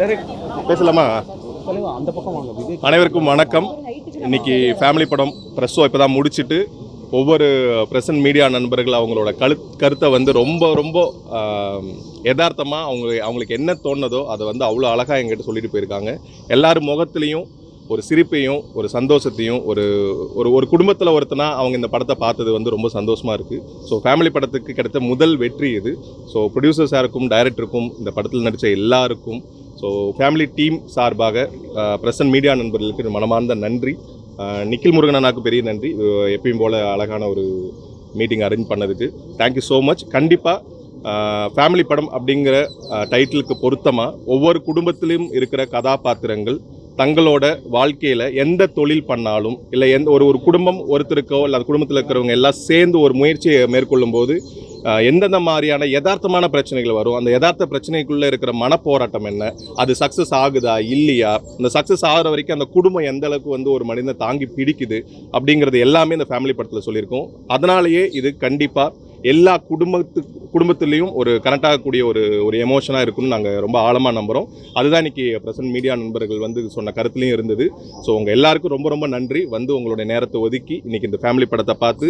பேசலாமா? அந்த பக்கம் அனைவருக்கும் வணக்கம். இன்னைக்கு ஃபேமிலி படம் ப்ரெஸ் ஷோ இப்போ தான் முடிச்சுட்டு ஒவ்வொரு ப்ரெசன்ட் மீடியா நண்பர்கள் அவங்களோட கழு கருத்தை வந்து ரொம்ப ரொம்ப யதார்த்தமாக அவங்க அவங்களுக்கு என்ன தோணுதோ அதை வந்து அவ்வளோ அழகாக எங்கிட்ட சொல்லிட்டு போயிருக்காங்க. எல்லார் முகத்துலேயும் ஒரு சிரிப்பையும் ஒரு சந்தோஷத்தையும் ஒரு ஒரு ஒரு குடும்பத்தில் ஒருத்தனா அவங்க இந்த படத்தை பார்த்தது வந்து ரொம்ப சந்தோஷமாக இருக்குது ஸோ ஃபேமிலி படத்துக்கு கிடைத்த முதல் வெற்றி இது. ஸோ ப்ரொடியூசர் சாருக்கும் டைரக்டருக்கும் இந்த படத்தில் நடித்த எல்லாருக்கும் ஸோ ஃபேமிலி டீம் சார்பாக பிரசன்ட் மீடியா நண்பர்களுக்கு மனமார்ந்த நன்றி. நிக்கில் நிখিல் முருகன் அண்ணாக்கு பெரிய நன்றி. எப்பயும் போல் அழகான ஒரு மீட்டிங் அரேஞ்ச் பண்ணதுக்கு. தேங்க்யூ ஸோ மச் கண்டிப்பாக ஃபேமிலி படம் அப்படிங்கிற டைட்டிலுக்கு பொருத்தமாக ஒவ்வொரு குடும்பத்திலும் இருக்கிற கதாபாத்திரங்கள் தங்களோட வாழ்க்கையில் எந்த தொழில் பண்ணாலும் இல்லை எந்த ஒரு ஒரு குடும்பம் ஒருத்தருக்கோ இல்லை அந்த குடும்பத்தில் இருக்கிறவங்க எல்லாம் சேர்ந்து ஒரு முயற்சியை மேற்கொள்ளும் போது எந்தெந்த மாதிரியான யதார்த்தமான பிரச்சனைகள் வரும்? அந்த யதார்த்த பிரச்சனைக்குள்ளே இருக்கிற மனப்போராட்டம் என்ன? அது சக்ஸஸ் ஆகுதா? இல்லையா? இந்த சக்ஸஸ் ஆகிற வரைக்கும் அந்த குடும்பம் எந்த அளவுக்கு வந்து ஒரு மனிதன் தாங்கி பிடிக்குது? அப்படிங்கிறது எல்லாமே இந்த ஃபேமிலி படத்தில் சொல்லியிருக்கோம். அதனாலேயே இது கண்டிப்பாக எல்லா குடும்பத்து குடும்பத்துலேயும் ஒரு கனெக்ட் ஆகக்கூடிய ஒரு ஒரு எமோஷனாக இருக்குன்னு நாங்கள் ரொம்ப ஆழமாக நம்புகிறோம் அதுதான் இன்னைக்கு பிரசன்ட் மீடியா நண்பர்கள் வந்து சொன்ன கருத்துலையும் இருந்தது. ஸோ உங்கள் எல்லாருக்கும் ரொம்ப ரொம்ப நன்றி. வந்து உங்களுடைய நேரத்தை ஒதுக்கி இன்னைக்கு இந்த ஃபேமிலி படத்தை பார்த்து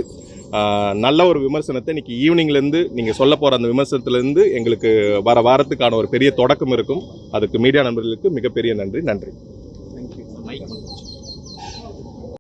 நல்ல ஒரு விமர்சனத்தை இன்னைக்கு ஈவினிங்லேருந்து நீங்கள் சொல்ல போகிற அந்த விமர்சனத்துலேருந்து எங்களுக்கு வர வாரத்துக்கான ஒரு பெரிய தொடக்கம் இருக்கும். அதுக்கு மீடியா நண்பர்களுக்கு மிகப்பெரிய நன்றி. நன்றி. தேங்க்யூ